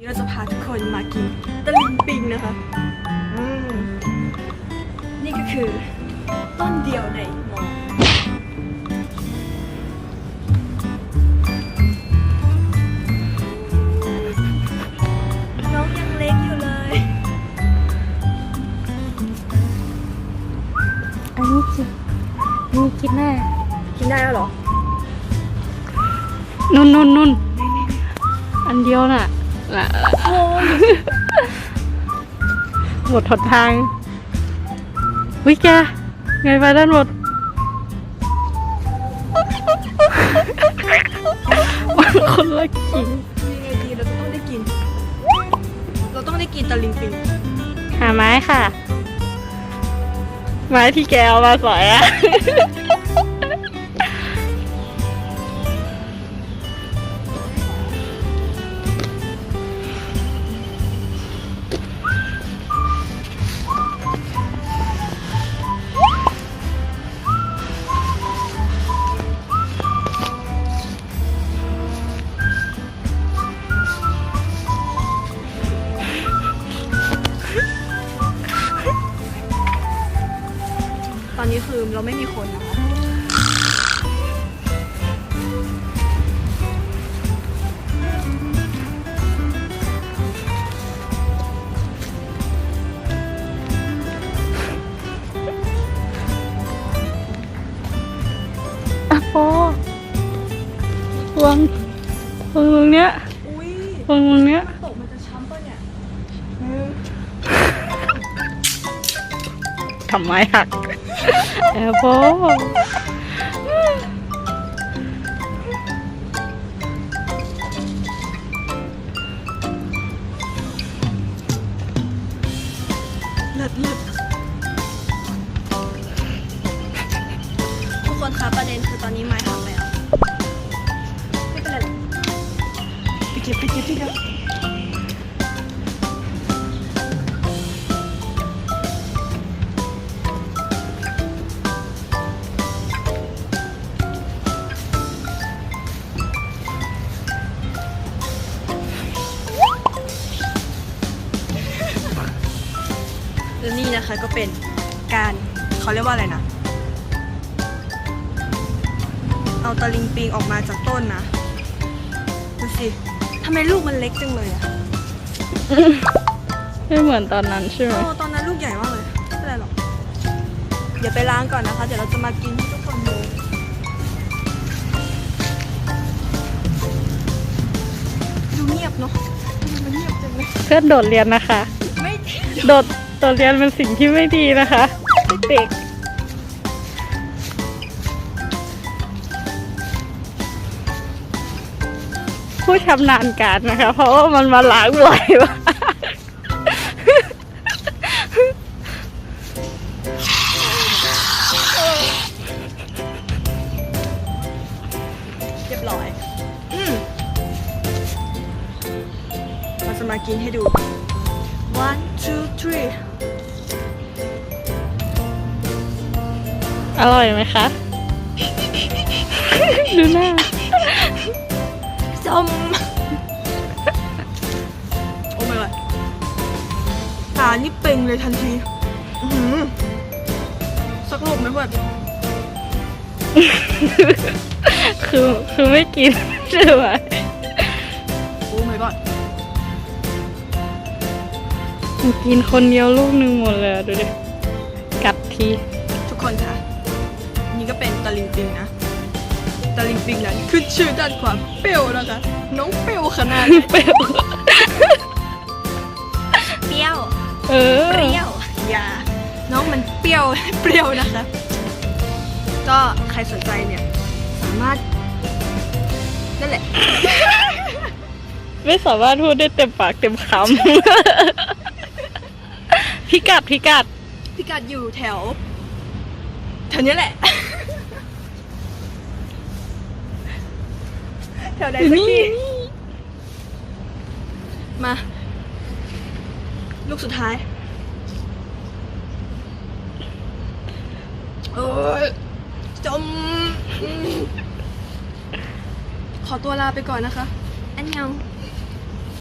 นี่เราจะพาทุกคนมากินตะลิงปิงนะคะอืมนี่ก็คือต้นเดียวในมอน้องยังเล็กอยู่เลย อันนี้กินนี่กินได้กินได้แล้วเหรอ นุ่นนุ่นนุ่นอันเดียวน่ะ หมดทดทางวิแกไงไปด้านหมดมันคนละกินยังไงดีเราจะต้องได้กิน เราต้องได้กินตะลิงปิงหาไม้ค่ะ ไม้ที่แกเอามาสอยอะ อนนี้คือเราไม่มีคนนะคะอะพอวางวางตรงเนี้ย อุ้ยวางตรงเนี้ย ทำไมหักแอบพอเลิศเลิศทุกคนคะประเด็นคือตอนนี้ไม้หักแล้วไม่เป็นไรหรอก ไปเก็บไปเก็บที่เดิม และนี่นะคะก็เป็นการเขาเรียกว่าอะไรนะ เอาตะลิงปิงออกมาจากต้นนะดูสิทำไมลูกมันเล็กจังเลยอะไม่เหมือนตอนนั้นใช่ไหมโอ้ตอนนั้นลูกใหญ่มากเลยไม่เป็นไรหรอกเดี๋ยวไปล้างก่อนนะคะ เดี๋ยวเราจะมากินให้ทุกคนดูดูเงียบเนาะทำไมมันเงียบจังเลยเพื่อนโดดเรียนนะคะ ไม่จริงโดด โดดเรียนเป็นสิ่งที่ไม่ดีนะคะเด็กผู้ชำนาญการนะคะ เพราะว่ามันมาล้างบ่อยมากเรียบร้อยมเราจะมากินให้ดู one two three อร่อยไหมคะ ดูหน้าส้มโอ้ไม่เลยตานี่เป่งเลยทันทีอื้อหือสักรูปไหมเพื่อนคือคือไม่กินใช่ไหมโอ้ my god กินคนเดียวลูกหนึ่งหมดเลยอะดูดิ กัดทีทุกคนค่ะนี่ก็เป็นตะลิงปิงนะ ตะลิงปิงนั้นขึ้นชื่อด้านความเปรี้ยวนะคะ น้องเปรี้ยวขนาดไหนเปรี้ยว เปรี้ยว เออ เปรี้ยว อย่า น้องมันเปรี้ยว เปรี้ยวนะคะ ก็ใครสนใจเนี่ย สามารถ นั่นแหละ ไม่สามารถพูดได้เต็มปากเต็มคำ พิกัดพิกัด พิกัดอยู่แถวแถวเนี้ยแหละ แถวใดสักที่มา ลูกสุดท้าย โอ้ยจมอืมขอตัวลาไปก่อนนะคะ อันยัง